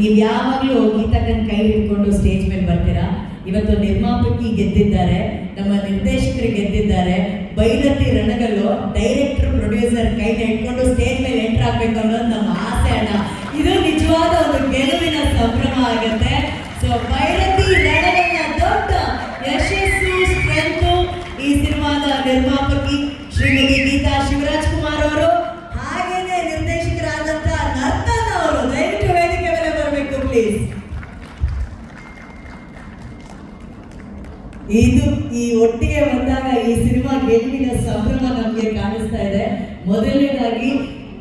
ನೀವು ಯಾವಾಗಲೂ ಗೀತಕ್ಕನ ಕೈ ಹಿಡ್ಕೊಂಡು ಸ್ಟೇಜ್ ಮೇಲೆ ಬರ್ತೀರಾ? ಇವತ್ತು ನಿರ್ಮಾಪಕಿ ಗೆದ್ದಿದ್ದಾರೆ, ನಮ್ಮ ನಿರ್ದೇಶಕರು ಗೆದ್ದಿದ್ದಾರೆ. ಬೈರತಿ ರಣಗಲ್ಲು ಡೈರೆಕ್ಟರ್ ಪ್ರೊಡ್ಯೂಸರ್ ಕೈ ಹಿಡ್ಕೊಂಡು ಸ್ಟೇಜ್ ಮೇಲೆ ಎಂಟರ್ ಆಗಬೇಕು ಅನ್ನೋದು ಇದು ಈ ಒಟ್ಟಿಗೆ ಬಂದಾಗ ಈ ಸಿನಿಮಾ ಗೆಲುವಿನ ಸಂಭ್ರಮ ನಮಗೆ ಕಾಣಿಸ್ತಾ ಇದೆ. ಮೊದಲನೇದಾಗಿ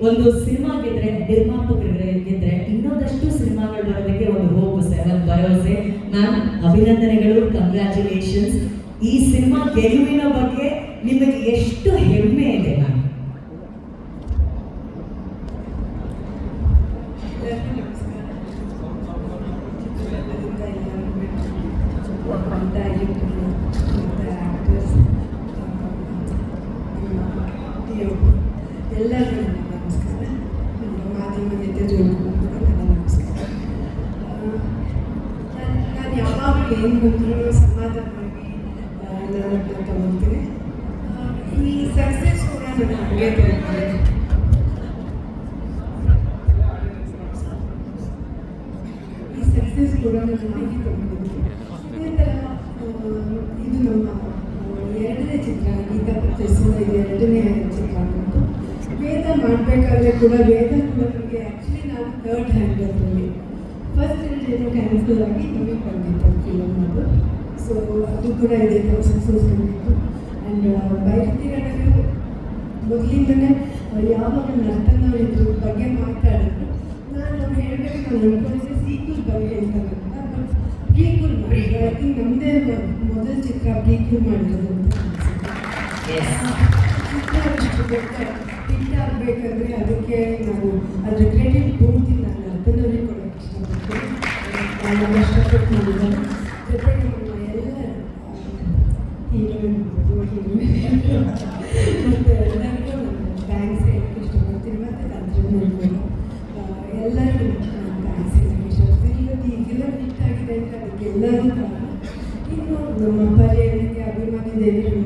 ಒಂದು ಸಿನಿಮಾ ಗೆದ್ರೆ ನಿರ್ಮಾಪಕರಿಗೆ ಗೆದ್ರೆ ಇನ್ನೊಂದಷ್ಟು ಸಿನಿಮಾಗಳು ಬರೋದಕ್ಕೆ ಒಂದು ಹೋಗು ಸರ್ ಒಂದು ಭರವಸೆ ಮ್ಯಾಮ್, ಅಭಿನಂದನೆಗಳು ಕಂಗ್ರ್ಯಾಚುಲೇಷನ್ಸ್ ಈ ಸಿನಿಮಾ ಗೆಲುವಿನ ಬಗ್ಗೆ ನಿಮಗೆ ಎಷ್ಟು ಹೆಮ್ಮೆ ಇದೆ ಮ್ಯಾಮ್ ಎಲ್ಲರಿಗೂ ನಮಸ್ಕಾರ ಚಿತ್ರರಂಗದಿಂದ ಎಲ್ಲರಿಗೂ ಅಂತ ಡೈರೆಕ್ಟರು ಮತ್ತು ಆ್ಯಕ್ಟರ್ಸ್ ಎಲ್ಲರಿಗೂ ನನ್ನ ನಮಸ್ಕಾರ ನಮ್ಮ ಮಾಧ್ಯಮ ಜೊತೆಗೂ ಕೂಡ ನನ್ನ ನಮಸ್ಕಾರ ನಾನು ಯಾವಾಗಲೂ ಏನು ಬಂದರೂ ಸಮಾಧಾನವಾಗಿ ನಾನು ತಗೊಳ್ತೀನಿ ಈ ಸಕ್ಸಸ್ ಕೂಡ ನನ್ನ ಹಾಗೆ ತಗೊಳ್ತೀನಿ ಈ ಸಕ್ಸಸ್ ಕೂಡ ನಾನು ಹಾಗೆ ತಗೊಂಡಿದ್ದೀನಿ ಇದು ನಮ್ಮ ಎರಡನೇ ಚಿತ್ರ, ಗೀತಾ ಪರಿಚಯಿಸಿದ ಇದು ಎರಡನೇ ಚಿತ್ರ ಆಗಿತ್ತು ವೇದ ಮಾಡಬೇಕಾದ್ರೆ ಕೂಡ ವೇದ ಕೂಡ ನಮಗೆ ಆ್ಯಕ್ಚುಲಿ ನಾವು ಥರ್ಡ್ ಹ್ಯಾಂಡ್ ಅದರಲ್ಲಿ. ಫಸ್ಟ್ ಏನೋ ಕ್ಯಾನ್ಸಲ್ ಆಗಿ ನಮಗೆ ಬಂದಿತ್ತು ಫಿಲಮ್ ಸೊ ಅದು ಕೂಡ ಇದೆ ಸಕ್ಸಸ್ ಬಂದಿತ್ತು ಆ್ಯಂಡ್ ಬೈರತಿ ಮೊದಲಿಂದಲೇ ಮೊದಲಿಂದನೇ ಯಾವಾಗ ನರ್ತನ ಇದ್ರ ಬಗ್ಗೆ ಮಾತಾಡಿದ್ರು, ನಾನು ಅವ್ರು ಹೇಳಬೇಕು, ನಾನು ಬಗ್ಗೆ ಹೇಳ್ತಾರೆ ಪ್ರೀಕ್ವಲ್ ಮಾಡಿದ್ರು ಐ ಥಿಂಕ್ ನಮ್ಮದೇ ಮೊದಲ ಚಿತ್ರ ಪ್ರೀಕುಲ್ ಮಾಡಿರೋದು ಅಂತ ಚಿತ್ರ ಆಗಬೇಕಂದ್ರೆ ಅದಕ್ಕೆ ನಾನು ಅದ್ರ ಕ್ರೆಡಿಟ್ ಪೂರ್ತಿ ನಾನು ನರ್ತನವ್ರಿಗೆ ಕೊಡೋಕ್ಕೆ ನಾನು ಕಷ್ಟಪಟ್ಟು ಮಾಡಿದ್ದಾರೆ ಎಲ್ಲರೂ ಇನ್ನು ನಮ್ಮ ಪರ್ಯಟಕ್ಕೆ ಅಭಿಮಾನಿ ದೇವಿಗಳು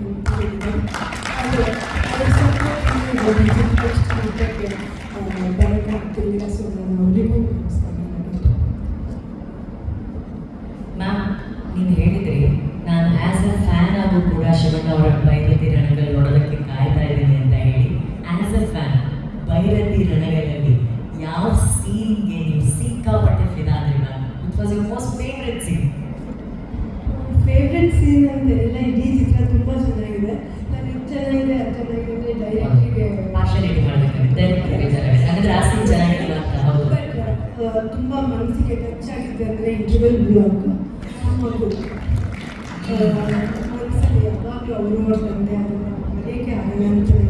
ತುಂಬ ಮನಸ್ಸಿಗೆ ಟಚ್ ಆಗಿದೆ ಅಂದರೆ ಇಂಟರ್ವೆಲ್ ಬ್ಲಾಗ್ ಮಗು ಮನಸ್ಸಲ್ಲಿ ಯಾವಾಗಲೂ ಅವರು ತಂದೆ ಅದನ್ನು ಮರೆಯೋಕ್ಕೆ ಆಗಲ್ಲ ಅಂತ